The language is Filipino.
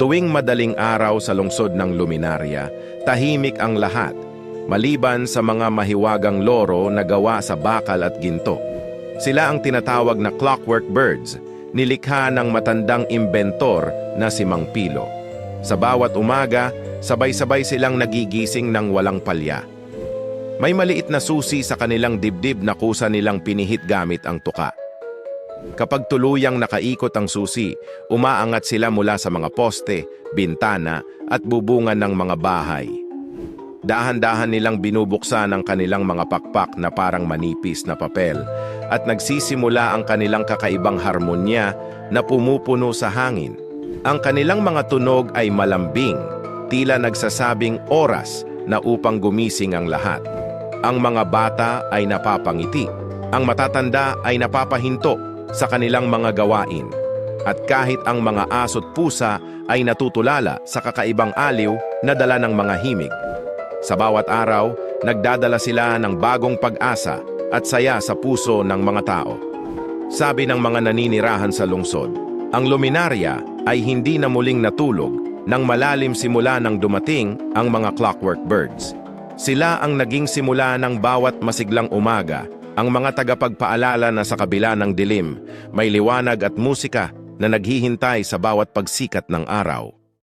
Tuwing madaling araw sa lungsod ng luminarya, tahimik ang lahat, maliban sa mga mahiwagang loro na gawa sa bakal at ginto. Sila ang tinatawag na clockwork birds, nilikha ng matandang imbentor na si Mang Pilo. Sa bawat umaga, sabay-sabay silang nagigising ng walang palya. May maliit na susi sa kanilang dibdib na kusa nilang pinihit gamit ang tuka. Kapag tuluyang nakaikot ang susi, umaangat sila mula sa mga poste, bintana at bubungan ng mga bahay. Dahan-dahan nilang binubuksan ang kanilang mga pakpak na parang manipis na papel at nagsisimula ang kanilang kakaibang harmonya na pumupuno sa hangin. Ang kanilang mga tunog ay malambing, tila nagsasabing oras na upang gumising ang lahat. Ang mga bata ay napapangiti, ang matatanda ay napapahinto sa kanilang mga gawain. At kahit ang mga aso't pusa ay natutulala sa kakaibang aliw na dala ng mga himig. Sa bawat araw, nagdadala sila ng bagong pag-asa at saya sa puso ng mga tao. Sabi ng mga naninirahan sa lungsod, ang luminarya ay hindi na muling natulog nang malalim simula nang dumating ang mga clockwork birds. Sila ang naging simula ng bawat masiglang umaga, ang mga tagapagpaalala na sa kabila ng dilim, may liwanag at musika na naghihintay sa bawat pagsikat ng araw.